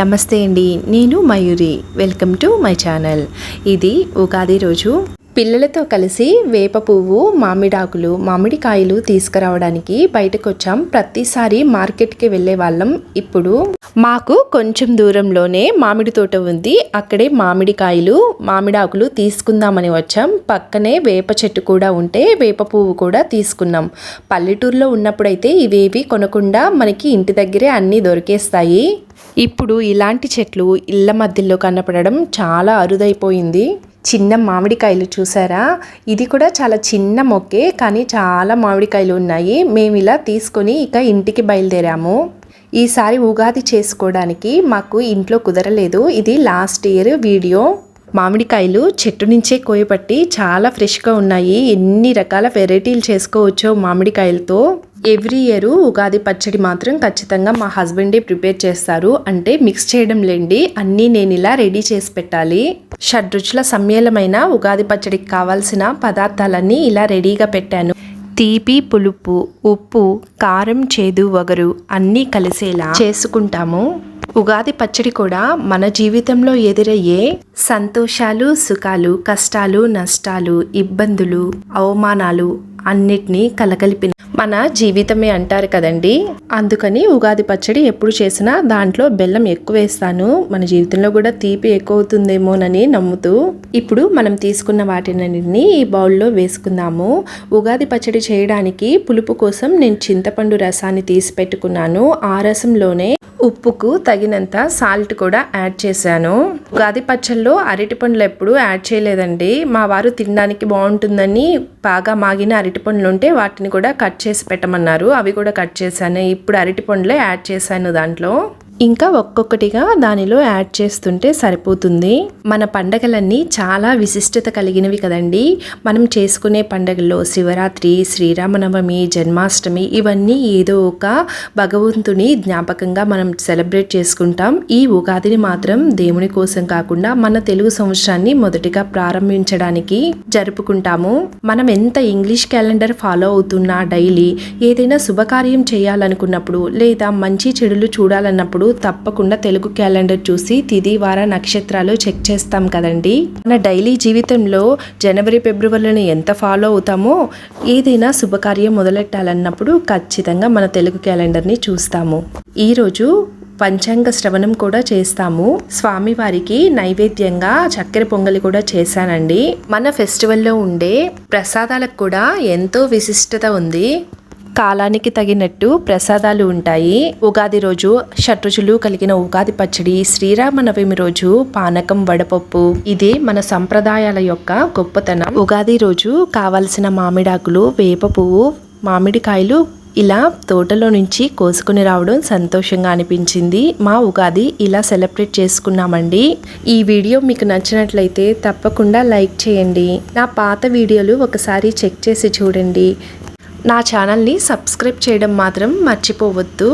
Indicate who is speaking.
Speaker 1: నమస్తే అండి నేను Mayuri. Welcome to my channel ఇది ఉగాది రోజు. పిల్లలతో కలిసి వేప పువ్వు మామిడాకులు మామిడికాయలు తీసుకురావడానికి బయటకు వచ్చాం ప్రతిసారి మార్కెట్కి వెళ్ళే వాళ్ళం ఇప్పుడు. మాకు కొంచెం దూరంలోనే మామిడి తోట ఉంది. అక్కడే మామిడికాయలు మామిడాకులు తీసుకుందామని వచ్చాం. పక్కనే వేప చెట్టు కూడా ఉంటే వేప పువ్వు కూడా తీసుకున్నాం. పల్లెటూరులో ఉన్నప్పుడైతే ఇవేవి కొనకుండా మనకి ఇంటి దగ్గరే అన్నీ దొరికేస్తాయి. ఇప్పుడు ఇలాంటి చెట్లు ఇళ్ళ మధ్యలో కనపడడం చాలా అరుదైపోయింది. చిన్న మామిడికాయలు చూసారా? ఇది కూడా చాలా చిన్న మొక్కే కానీ చాలా మామిడికాయలు ఉన్నాయి. మేము ఇలా తీసుకొని ఇక ఇంటికి బయలుదేరాము. ఈసారి ఉగాది చేసుకోవడానికి మాకు ఇంట్లో కుదరలేదు. ఇది లాస్ట్ ఇయర్ వీడియో. మామిడికాయలు చెట్టు నుంచే కోయబట్టి చాలా ఫ్రెష్గా ఉన్నాయి. ఎన్ని రకాల వెరైటీలు చేసుకోవచ్చో మామిడికాయలతో. ఎవ్రీ ఇయర్ ఉగాది పచ్చడి మాత్రం ఖచ్చితంగా మా హస్బెండే ప్రిపేర్ చేస్తారు. అంటే మిక్స్ చేయడం లేండి. అన్నీ నేను ఇలా రెడీ చేసి పెట్టాలి. షడ్రుచుల సమ్మేళమైన ఉగాది పచ్చడికి కావాల్సిన పదార్థాలన్నీ ఇలా రెడీగా పెట్టాను. తీపి పులుపు ఉప్పు కారం చేదు వగరు అన్నీ కలిసేలా చేసుకుంటాము. ఉగాది పచ్చడి కూడా మన జీవితంలో ఎదురయ్యే సంతోషాలు సుఖాలు కష్టాలు నష్టాలు ఇబ్బందులు అవమానాలు అన్నిటినీ కలగలిపిన మన జీవితమే అంటారు కదండి. అందుకని ఉగాది పచ్చడి ఎప్పుడు చేసినా దాంట్లో బెల్లం ఎక్కువ వేస్తాను. మన జీవితంలో కూడా తీపి ఎక్కువ అవుతుందేమోనని నమ్ముతూ ఇప్పుడు మనం తీసుకున్న వాటినన్నింటినీ ఈ బౌల్లో వేసుకుందాము. ఉగాది పచ్చడి చేయడానికి పులుపు కోసం నేను చింతపండు రసాన్ని తీసి పెట్టుకున్నాను. ఆ రసంలోనే ఉప్పుకు తగినంత సాల్ట్ కూడా యాడ్ చేశాను. ఉగాది పచ్చళ్ళలో అరటి పండ్లు ఎప్పుడు యాడ్ చేయలేదండి. మా వారు తినడానికి బాగుంటుందని బాగా మాగిన అరటి పండ్లు ఉంటే వాటిని కూడా కట్ చేసి పెట్టమన్నారు. అవి కూడా కట్ చేశాను. ఇప్పుడు అరటి పండ్లే యాడ్ చేశాను దాంట్లో. ఇంకా ఒక్కొక్కటిగా దానిలో యాడ్ చేస్తుంటే సరిపోతుంది. మన పండగలన్నీ చాలా విశిష్టత కలిగినవి కదండి. మనం చేసుకునే పండగల్లో శివరాత్రి శ్రీరామనవమి జన్మాష్టమి ఇవన్నీ ఏదో ఒక భగవంతుని జ్ఞాపకంగా మనం సెలబ్రేట్ చేసుకుంటాం. ఈ ఉగాదిని మాత్రం దేవుని కోసం కాకుండా మన తెలుగు సంవత్సరాన్ని మొదటిగా ప్రారంభించడానికి జరుపుకుంటాము. మనం ఎంత ఇంగ్లీష్ క్యాలెండర్ ఫాలో అవుతున్నా డైలీ ఏదైనా శుభకార్యం చేయాలనుకున్నప్పుడు లేదా మంచి చెడులు చూడాలన్నప్పుడు తప్పకుండా తెలుగు క్యాలెండర్ చూసి తిది వార నక్షత్రాలు చెక్ చేస్తాం కదండి. మన డైలీ జీవితంలో జనవరి ఫిబ్రవరిని ఎంత ఫాలో అవుతామో ఏదైనా శుభకార్యం మొదలెట్టాలన్నప్పుడు ఖచ్చితంగా మన తెలుగు క్యాలెండర్ని చూస్తాము. ఈరోజు పంచాంగ శ్రవణం కూడా చేస్తాము. స్వామివారికి నైవేద్యంగా చక్కెర పొంగలి కూడా చేశానండి. మన ఫెస్టివల్లో ఉండే ప్రసాదాలకు కూడా ఎంతో విశిష్టత ఉంది. కాలానికి తగినట్టు ప్రసాదాలు ఉంటాయి. ఉగాది రోజు షట్రుచులు కలిగిన ఉగాది పచ్చడి శ్రీరామనవమి రోజు పానకం వడపప్పు. ఇదే మన సంప్రదాయాల యొక్క గొప్పతనం. ఉగాది రోజు కావలసిన మామిడాకులు వేప పువ్వు మామిడికాయలు ఇలా తోటలో నుంచి కోసుకుని రావడం సంతోషంగా అనిపించింది. మా ఉగాది ఇలా సెలబ్రేట్ చేసుకున్నామండి. ఈ వీడియో మీకు నచ్చినట్లయితే తప్పకుండా లైక్ చేయండి. నా పాత వీడియోలు ఒకసారి చెక్ చేసి చూడండి. నా ఛానల్ని సబ్స్క్రైబ్ చేయడం మాత్రం మర్చిపోవద్దు.